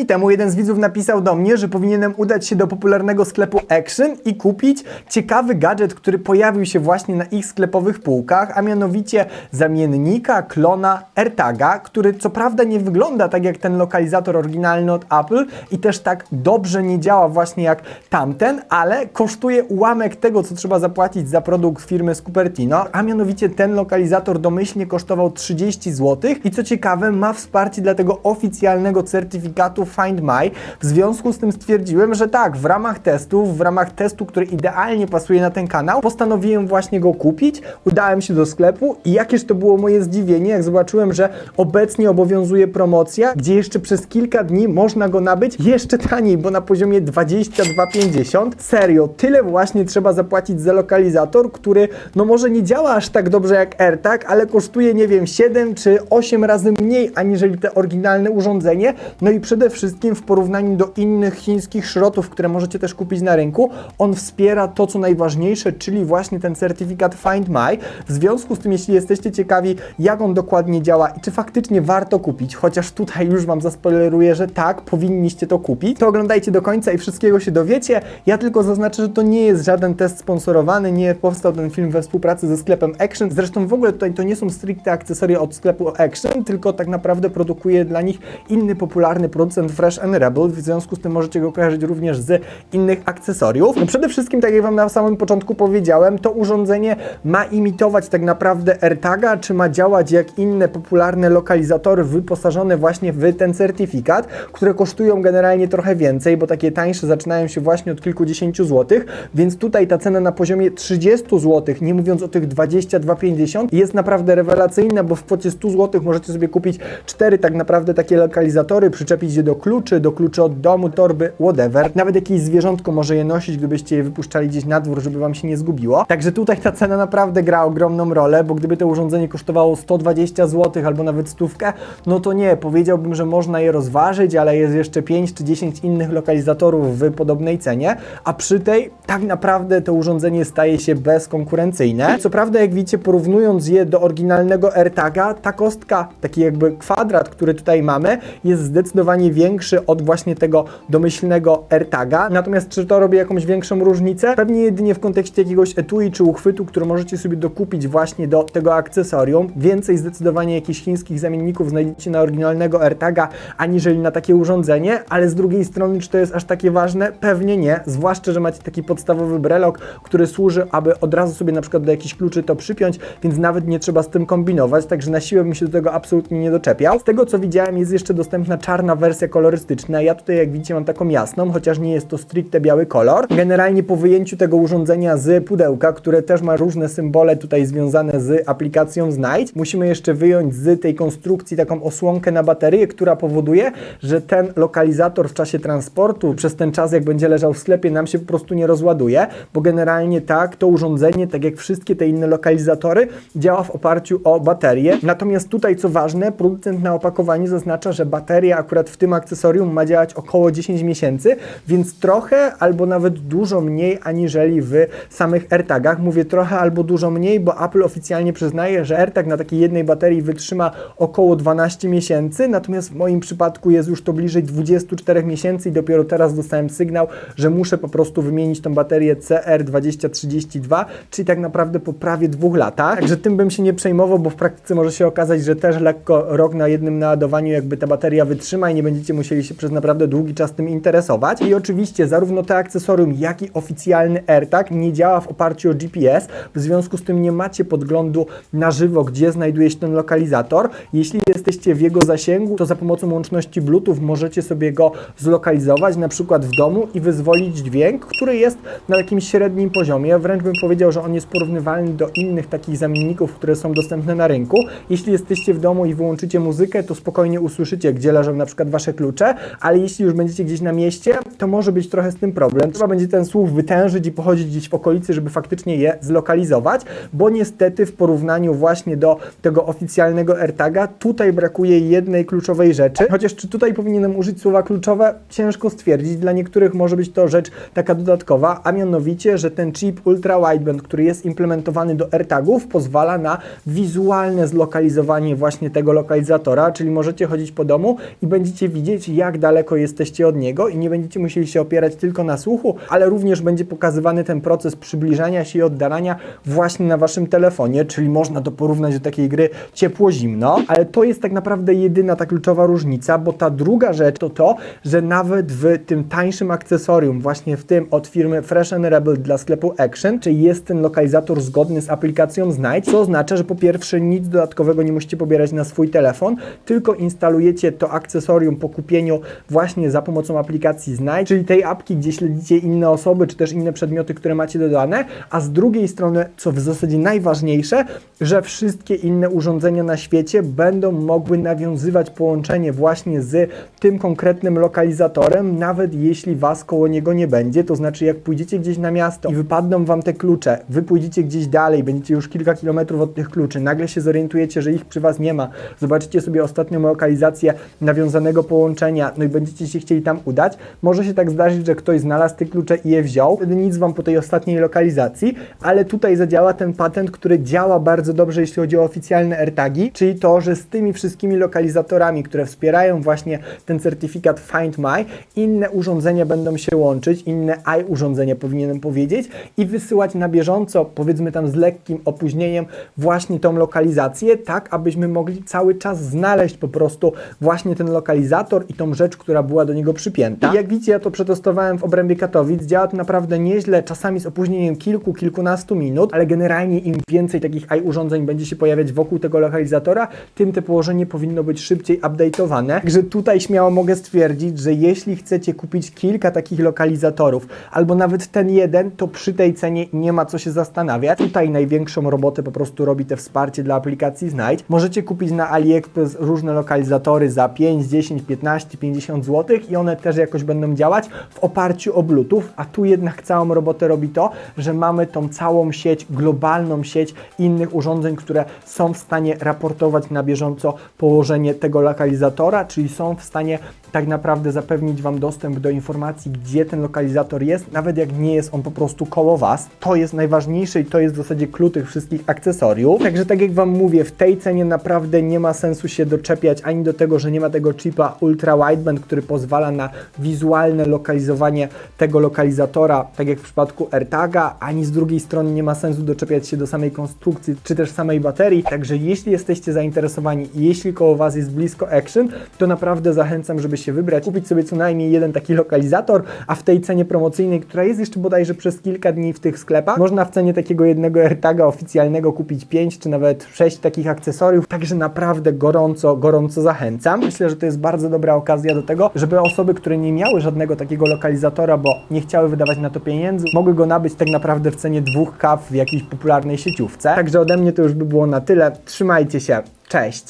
dni temu jeden z widzów napisał do mnie, że powinienem udać się do popularnego sklepu Action i kupić ciekawy gadżet, który pojawił się właśnie na ich sklepowych półkach, a mianowicie zamiennika klona AirTaga, który co prawda nie wygląda tak jak ten lokalizator oryginalny od Apple i też tak dobrze nie działa właśnie jak tamten, ale kosztuje ułamek tego, co trzeba zapłacić za produkt firmy z Cupertino, a mianowicie ten lokalizator domyślnie kosztował 30 zł i co ciekawe ma wsparcie dla tego oficjalnego certyfikatu Find My. W związku z tym stwierdziłem, że tak, w ramach testów, w ramach testu, który idealnie pasuje na ten kanał, postanowiłem właśnie go kupić. Udałem się do sklepu i jakież to było moje zdziwienie, jak zobaczyłem, że obecnie obowiązuje promocja, gdzie jeszcze przez kilka dni można go nabyć jeszcze taniej, bo na poziomie 22,50. Serio, tyle właśnie trzeba zapłacić za lokalizator, który no może nie działa aż tak dobrze jak AirTag, ale kosztuje, nie wiem, 7 czy 8 razy mniej aniżeli te oryginalne urządzenie. No i przede wszystkim w porównaniu do innych chińskich szrotów, które możecie też kupić na rynku, on wspiera to, co najważniejsze, czyli właśnie ten certyfikat Find My. W związku z tym, jeśli jesteście ciekawi, jak on dokładnie działa i czy faktycznie warto kupić, chociaż tutaj już Wam zaspoileruję, że tak, powinniście to kupić, to oglądajcie do końca i wszystkiego się dowiecie. Ja tylko zaznaczę, że to nie jest żaden test sponsorowany, nie powstał ten film we współpracy ze sklepem Action. Zresztą w ogóle tutaj to nie są stricte akcesoria od sklepu Action, tylko tak naprawdę produkuje dla nich inny popularny producent Fresh and Rebel, w związku z tym możecie go kojarzyć również z innych akcesoriów. No przede wszystkim, tak jak Wam na samym początku powiedziałem, to urządzenie ma imitować tak naprawdę AirTaga, czy ma działać jak inne popularne lokalizatory wyposażone właśnie w ten certyfikat, które kosztują generalnie trochę więcej, bo takie tańsze zaczynają się właśnie od kilkudziesięciu złotych, więc tutaj ta cena na poziomie 30 zł, nie mówiąc o tych 22,50 jest naprawdę rewelacyjna, bo w kwocie 100 zł możecie sobie kupić cztery tak naprawdę takie lokalizatory, przyczepić je do kluczy, do kluczy od domu, torby, whatever. Nawet jakieś zwierzątko może je nosić, gdybyście je wypuszczali gdzieś na dwór, żeby Wam się nie zgubiło. Także tutaj ta cena naprawdę gra ogromną rolę, bo gdyby to urządzenie kosztowało 120 zł albo nawet stówkę, no to nie, powiedziałbym, że można je rozważyć, ale jest jeszcze 5 czy 10 innych lokalizatorów w podobnej cenie, a przy tej tak naprawdę to urządzenie staje się bezkonkurencyjne. Co prawda, jak widzicie, porównując je do oryginalnego AirTaga, ta kostka, taki jakby kwadrat, który tutaj mamy, jest zdecydowanie większy od właśnie tego domyślnego AirTaga. Natomiast czy to robi jakąś większą różnicę? Pewnie jedynie w kontekście jakiegoś etui czy uchwytu, który możecie sobie dokupić właśnie do tego akcesorium. Więcej zdecydowanie jakichś chińskich zamienników znajdziecie na oryginalnego AirTaga, aniżeli na takie urządzenie, ale z drugiej strony, czy to jest aż takie ważne? Pewnie nie, zwłaszcza, że macie taki podstawowy brelok, który służy, aby od razu sobie na przykład do jakichś kluczy to przypiąć, więc nawet nie trzeba z tym kombinować, także na siłę bym się do tego absolutnie nie doczepiał. Z tego co widziałem jest jeszcze dostępna czarna wersja kolorystyczna, ja tutaj jak widzicie mam taką jasną, chociaż nie jest to stricte biały kolor. Generalnie po wyjęciu tego urządzenia z pudełka, które też ma różne symbole tutaj związane z aplikacją Znajdź, musimy jeszcze wyjąć z tej konstrukcji taką osłonkę na baterię, która powoduje, że ten lokalizator w czasie transportu, przez ten czas jak będzie leżał w sklepie, nam się po prostu nie rozładuje, bo generalnie tak, to urządzenie, tak jak wszystkie te inne lokalizatory, działa w oparciu o baterię. Natomiast tutaj, co ważne, producent na opakowaniu zaznacza, że bateria akurat w tym akcesorium ma działać około 10 miesięcy, więc trochę albo nawet dużo mniej aniżeli w samych AirTagach. Mówię trochę albo dużo mniej, bo Apple oficjalnie przyznaje, że AirTag na takiej jednej baterii wytrzyma około 12 miesięcy, natomiast w moim przypadku jest już to bliżej 24 miesięcy i dopiero teraz dostałem sygnał, że muszę po prostu wymienić tą baterię CR2032, czyli tak naprawdę po prawie dwóch latach. Także tym bym się nie przejmował, bo w praktyce może się okazać, że też lekko rok na jednym naładowaniu jakby ta bateria wytrzyma i nie będziecie musieli się przez naprawdę długi czas tym interesować. I oczywiście zarówno te akcesorium, jak i oficjalny AirTag nie działa w oparciu o GPS, w związku z tym nie macie podglądu na żywo, gdzie znajduje się ten lokalizator. Jeśli jesteście w jego zasięgu, to za pomocą łączności Bluetooth możecie sobie go zlokalizować, na przykład w domu i wyzwolić dźwięk, który jest na jakimś średnim poziomie. Wręcz bym powiedział, że on jest porównywalny do innych takich zamienników, które są dostępne na rynku. Jeśli jesteście w domu i wyłączycie muzykę, to spokojnie usłyszycie, gdzie leżą na przykład wasze klucze, ale jeśli już będziecie gdzieś na mieście, to może być trochę z tym problem. Trzeba będzie ten słuch wytężyć i pochodzić gdzieś w okolicy, żeby faktycznie je zlokalizować, bo niestety w porównaniu właśnie do tego oficjalnego AirTaga, tutaj brakuje jednej kluczowej rzeczy. Chociaż czy tutaj powinienem użyć słowa kluczowe, ciężko stwierdzić. Dla niektórych może być to rzecz taka dodatkowa, a mianowicie, że ten chip Ultra Wideband, który jest implementowany do AirTagów, pozwala na wizualne zlokalizowanie właśnie tego lokalizatora, czyli możecie chodzić po domu i będziecie widzieć, jak daleko jesteście od niego i nie będziecie musieli się opierać tylko na słuchu, ale również będzie pokazywany ten proces przybliżania się i oddalania właśnie na waszym telefonie, czyli można to porównać do takiej gry ciepło-zimno, ale to jest tak naprawdę jedyna ta kluczowa różnica, bo ta druga rzecz to to, że nawet w tym tańszym akcesorium, właśnie w tym od firmy Fresh and Rebel dla sklepu Action, czyli jest ten lokalizator zgodny z aplikacją Znajdź, co oznacza, że po pierwsze nic dodatkowego nie musicie pobierać na swój telefon, tylko instalujecie to akcesorium po kupieniu właśnie za pomocą aplikacji Znajdź, czyli tej apki, gdzie śledzicie inne osoby, czy też inne przedmioty, które macie dodane, a z drugiej strony, co w zasadzie najważniejsze, że wszystkie inne urządzenia na świecie będą mogły nawiązywać połączenie właśnie z tym konkretnym lokalizatorem, nawet jeśli Was koło niego nie będzie, to znaczy jak pójdziecie gdzieś na miasto i wypadną Wam te klucze, Wy pójdziecie gdzieś dalej, będziecie już kilka kilometrów od tych kluczy, nagle się zorientujecie, że ich przy Was nie ma, zobaczycie sobie ostatnią lokalizację nawiązanego połączenia, no i będziecie się chcieli tam udać, może się tak zdarzyć, że ktoś znalazł te klucze i je wziął, wtedy nic Wam po tej ostatniej lokalizacji, ale tutaj zadziała ten patent, który działa bardzo dobrze, jeśli chodzi o oficjalne AirTagi, czyli to, że z tymi wszystkimi lokalizatorami, które wspierają właśnie ten certyfikat Find My, inne urządzenia będą się łączyć, inne i urządzenia powinienem powiedzieć i wysyłać na bieżąco, powiedzmy tam z lekkim opóźnieniem właśnie tą lokalizację, tak abyśmy mogli cały czas znaleźć po prostu właśnie ten lokalizator i tą rzecz, która była do niego przypięta. I jak widzicie, ja to przetestowałem w obrębie Katowic, działa to naprawdę nieźle, czasami z opóźnieniem kilku, kilkunastu minut, ale generalnie im więcej takich i urządzeń będzie się pojawiać wokół tego lokalizatora, tym te położenie powinno być szybciej update'owane. Także tutaj śmiało mogę stwierdzić, że jeśli chcecie kupić kilka takich lokalizatorów, albo nawet ten jeden, to przy tej cenie nie ma co się zastanawiać. Tutaj największą robotę po prostu robi te wsparcie dla aplikacji Znajdź. Możecie kupić na AliExpress różne lokalizatory za 5, 10, 15, 50 zł i one też jakoś będą działać w oparciu o Bluetooth, a tu jednak całą robotę robi to, że mamy tą całą sieć, globalną sieć innych urządzeń, które są w stanie raportować na bieżąco położenie tego lokalizatora, czyli są w stanie tak naprawdę zapewnić Wam dostęp do informacji, gdzie ten lokalizator jest, nawet jak nie jest on po prostu koło Was. To jest najważniejsze i to jest w zasadzie klucz tych wszystkich akcesoriów. Także tak jak Wam mówię, w tej cenie naprawdę nie ma sensu się doczepiać ani do tego, że nie ma tego chipa Ultra Wideband, który pozwala na wizualne lokalizowanie tego lokalizatora, tak jak w przypadku AirTaga, ani z drugiej strony nie ma sensu doczepiać się do samej konstrukcji, czy też samej baterii. Także jeśli jesteście zainteresowani i jeśli koło Was jest blisko Action, to naprawdę zachęcam, żeby się wybrać, kupić sobie co najmniej jeden taki lokalizator, a w tej cenie promocyjnej, która jest jeszcze bodajże przez kilka dni w tych sklepach, można w cenie takiego jednego AirTaga oficjalnego kupić 5 czy nawet 6 takich akcesoriów, także naprawdę gorąco, gorąco zachęcam. Myślę, że to jest bardzo dobra okazja do tego, żeby osoby, które nie miały żadnego takiego lokalizatora, bo nie chciały wydawać na to pieniędzy, mogły go nabyć tak naprawdę w cenie dwóch kaw w jakiejś popularnej sieciówce. Także ode mnie to już by było na tyle. Trzymajcie się. Cześć!